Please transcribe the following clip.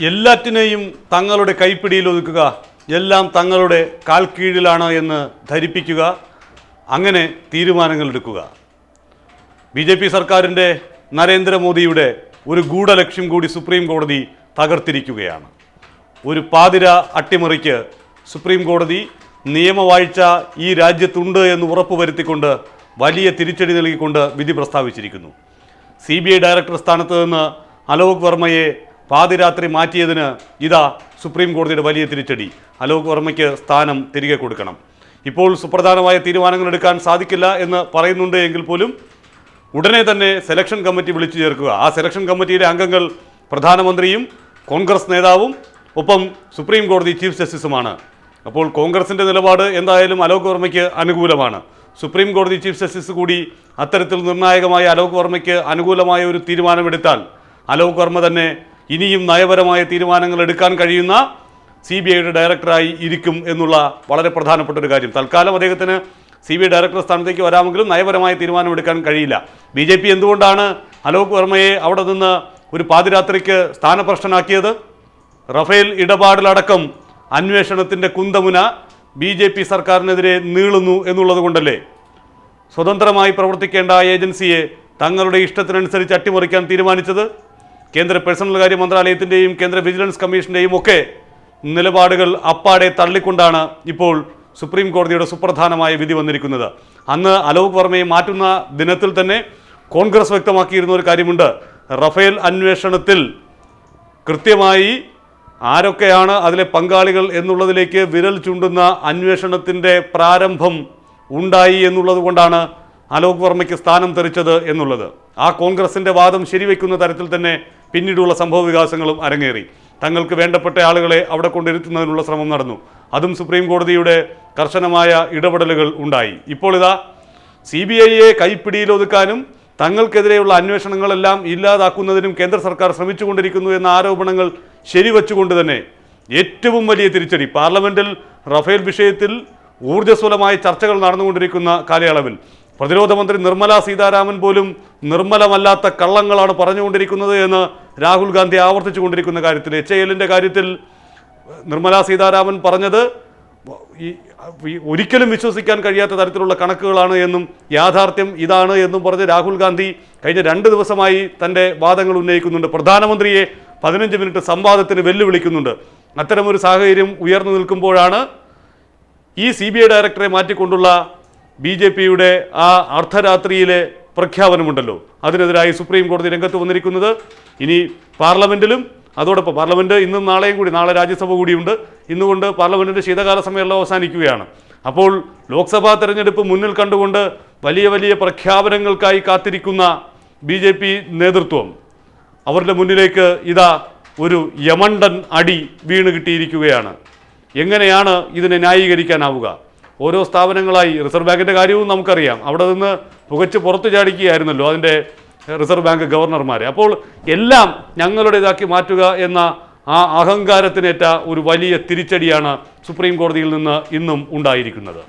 എല്ലാറ്റിനെയും തങ്ങളുടെ കൈപ്പിടിയിൽ ഒതുക്കുക. എല്ലാം തങ്ങളുടെ കാൽ കീഴിലാണ് എന്ന് ധരിപ്പിക്കുക. അങ്ങനെ തീരുമാനങ്ങൾ എടുക്കുക. ബി ജെ പി സർക്കാരിന്റെ നരേന്ദ്രമോദിയുടെ ഒരു ഗൂഢലക്ഷ്യം കൂടി സുപ്രീം കോടതി തകർത്തിരിക്കുകയാണ്. ഒരു പാതിര അട്ടിമറിക്ക് സുപ്രീം കോടതി നിയമവാഴ്ച ഈ രാജ്യത്തുണ്ട് എന്ന് ഉറപ്പുവരുത്തിക്കൊണ്ട് വലിയ തിരിച്ചടി നൽകിക്കൊണ്ട് വിധി പ്രസ്താവിച്ചിരിക്കുന്നു. സി ബി ഐ ഡയറക്ടർ സ്ഥാനത്ത് നിന്ന് അലോക് വർമ്മയെ പാതിരാത്രി മാറ്റിയതിന് ഇതാ സുപ്രീം കോടതിയുടെ വലിയ തിരിച്ചടി. അലോക് വർമ്മയ്ക്ക് സ്ഥാനം തിരികെ കൊടുക്കണം. ഇപ്പോൾ സുപ്രധാനമായ തീരുമാനങ്ങൾ എടുക്കാൻ സാധിക്കില്ല എന്ന് പറയുന്നുണ്ട് എങ്കിൽ പോലും ഉടനെ തന്നെ സെലക്ഷൻ കമ്മിറ്റി വിളിച്ചു ചേർക്കുക. ആ സെലക്ഷൻ കമ്മിറ്റിയിലെ അംഗങ്ങൾ പ്രധാനമന്ത്രിയും കോൺഗ്രസ് നേതാവും ഒപ്പം സുപ്രീം കോടതി ചീഫ് ജസ്റ്റിസുമാണ്. അപ്പോൾ കോൺഗ്രസിന്റെ നിലപാട് എന്തായാലും അലോക് വർമ്മയ്ക്ക് അനുകൂലമാണ്. സുപ്രീം കോടതി ചീഫ് ജസ്റ്റിസ് കൂടി അത്തരത്തിൽ നിർണായകമായ അലോക് വർമ്മയ്ക്ക് അനുകൂലമായ ഒരു തീരുമാനമെടുത്താൽ അലോക് വർമ്മ തന്നെ ഇനിയും നയപരമായ തീരുമാനങ്ങൾ എടുക്കാൻ കഴിയുന്ന സി ബി ഐയുടെ ഡയറക്ടറായി ഇരിക്കും എന്നുള്ള വളരെ പ്രധാനപ്പെട്ട ഒരു കാര്യം. തൽക്കാലം അദ്ദേഹത്തിന് സി ബി ഐ ഡയറക്ടർ സ്ഥാനത്തേക്ക് വരാമെങ്കിലും നയപരമായ തീരുമാനമെടുക്കാൻ കഴിയില്ല. ബി ജെ പി എന്തുകൊണ്ടാണ് അലോക് വർമ്മയെ അവിടെ നിന്ന് ഒരു പാതിരാത്രിക്ക് സ്ഥാനഭ്രഷ്ടനാക്കിയത്? റഫേൽ ഇടപാടിലടക്കം അന്വേഷണത്തിന്റെ കുന്തമുന ബി ജെ പി സർക്കാരിനെതിരെ നീളുന്നു എന്നുള്ളത് കൊണ്ടല്ലേ? സ്വതന്ത്രമായി പ്രവർത്തിക്കേണ്ട ഏജൻസിയെ തങ്ങളുടെ ഇഷ്ടത്തിനനുസരിച്ച് അട്ടിമറിക്കാൻ തീരുമാനിച്ചത്? കേന്ദ്ര പേഴ്സണൽ കാര്യ മന്ത്രാലയത്തിന്റെയും കേന്ദ്ര വിജിലൻസ് കമ്മീഷന്റെയും ഒക്കെ നിലപാടുകൾ അപ്പാടെ തള്ളിക്കൊണ്ടാണ് ഇപ്പോൾ സുപ്രീം കോടതിയുടെ സുപ്രധാനമായ വിധി വന്നിരിക്കുന്നത്. അന്ന് അലോക് വർമ്മയെ മാറ്റുന്ന ദിനത്തിൽ തന്നെ കോൺഗ്രസ് വ്യക്തമാക്കിയിരുന്ന ഒരു കാര്യമുണ്ട്. റഫേൽ അന്വേഷണത്തിൽ കൃത്യമായി ആരൊക്കെയാണ് അതിലെ പങ്കാളികൾ എന്നുള്ളതിലേക്ക് വിരൽ ചൂണ്ടുന്ന അന്വേഷണത്തിന്റെ പ്രാരംഭം ഉണ്ടായി എന്നുള്ളത് കൊണ്ടാണ് അലോക് വർമ്മയ്ക്ക് സ്ഥാനം തെറിച്ചത് എന്നുള്ളത്. ആ കോൺഗ്രസിന്റെ വാദം ശരിവെക്കുന്ന തരത്തിൽ തന്നെ പിന്നീടുള്ള സംഭവ വികാസങ്ങളും അരങ്ങേറി. തങ്ങൾക്ക് വേണ്ടപ്പെട്ട ആളുകളെ അവിടെ കൊണ്ടിരുത്തുന്നതിനുള്ള ശ്രമം നടന്നു. അതും സുപ്രീം കോടതിയുടെ കർശനമായ ഇടപെടലുകൾ ഉണ്ടായി. ഇപ്പോൾ ഇതാ സി ബി ഐയെ കൈപ്പിടിയിൽ ഒതുക്കാനും തങ്ങൾക്കെതിരെയുള്ള അന്വേഷണങ്ങളെല്ലാം ഇല്ലാതാക്കുന്നതിനും കേന്ദ്ര സർക്കാർ ശ്രമിച്ചുകൊണ്ടിരിക്കുന്നു എന്ന ആരോപണങ്ങൾ ശരിവച്ചുകൊണ്ട് തന്നെ ഏറ്റവും വലിയ തിരിച്ചടി. പാർലമെന്റിൽ റഫേൽ വിഷയത്തിൽ ഊർജസ്വലമായ ചർച്ചകൾ നടന്നുകൊണ്ടിരിക്കുന്ന കാലയളവിൽ പ്രതിരോധ മന്ത്രി നിർമ്മല സീതാരാമൻ പോലും നിർമ്മലമല്ലാത്ത കള്ളങ്ങളാണ് പറഞ്ഞുകൊണ്ടിരിക്കുന്നത് എന്ന് രാഹുൽ ഗാന്ധി ആവർത്തിച്ചു കൊണ്ടിരിക്കുന്ന കാര്യത്തിൽ എച്ച് ഐ എല്ലിന്റെ കാര്യത്തിൽ നിർമ്മല സീതാരാമൻ പറഞ്ഞത് ഈ ഒരിക്കലും വിശ്വസിക്കാൻ കഴിയാത്ത തരത്തിലുള്ള കണക്കുകളാണ് എന്നും യാഥാർത്ഥ്യം ഇതാണ് എന്നും പറഞ്ഞ് രാഹുൽ ഗാന്ധി കഴിഞ്ഞ രണ്ട് ദിവസമായി തന്റെ വാദങ്ങൾ ഉന്നയിക്കുന്നുണ്ട്. പ്രധാനമന്ത്രിയെ പതിനഞ്ച് മിനിറ്റ് സംവാദത്തിന് വെല്ലുവിളിക്കുന്നുണ്ട്. അത്തരമൊരു സാഹചര്യം ഉയർന്നു നിൽക്കുമ്പോഴാണ് ഈ സി ബി ഐ ഡയറക്ടറെ മാറ്റിക്കൊണ്ടുള്ള ബി ജെ പിയുടെ ആ അർദ്ധരാത്രിയിലെ പ്രഖ്യാപനമുണ്ടല്ലോ. അതിനെതിരായി സുപ്രീം കോടതി രംഗത്ത് വന്നിരിക്കുന്നത് ഇനി പാർലമെന്റിലും അതോടൊപ്പം പാർലമെന്റ് ഇന്നും നാളെയും കൂടി നാളെ രാജ്യസഭ കൂടിയുണ്ട്. ഇന്നുകൊണ്ട് പാർലമെന്റിന്റെ ശീതകാല സമ്മേളനം അവസാനിക്കുകയാണ്. അപ്പോൾ ലോക്സഭാ തെരഞ്ഞെടുപ്പ് മുന്നിൽ കണ്ടുകൊണ്ട് വലിയ വലിയ പ്രഖ്യാപനങ്ങൾക്കായി കാത്തിരിക്കുന്ന ബി ജെ പി നേതൃത്വം അവരുടെ മുന്നിലേക്ക് ഇതാ ഒരു യമണ്ടൻ അടി വീണ് കിട്ടിയിരിക്കുകയാണ്. എങ്ങനെയാണ് ഇതിനെ ന്യായീകരിക്കാനാവുക? ഓരോ സ്ഥാപനങ്ങളായി റിസർവ് ബാങ്കിന്റെ കാര്യവും നമുക്കറിയാം. അവിടെ നിന്ന് പുകച്ച് പുറത്തു ചാടിക്കുകയായിരുന്നല്ലോ അതിന്റെ റിസർവ് ബാങ്ക് ഗവർണർമാരെ. അപ്പോൾ എല്ലാം ഞങ്ങളുടേതാക്കി മാറ്റുക എന്ന ആ അഹങ്കാരത്തിനേറ്റ ഒരു വലിയ തിരിച്ചടിയാണ് സുപ്രീം കോടതിയിൽ നിന്ന് ഇന്നും ഉണ്ടായിരിക്കുന്നത്.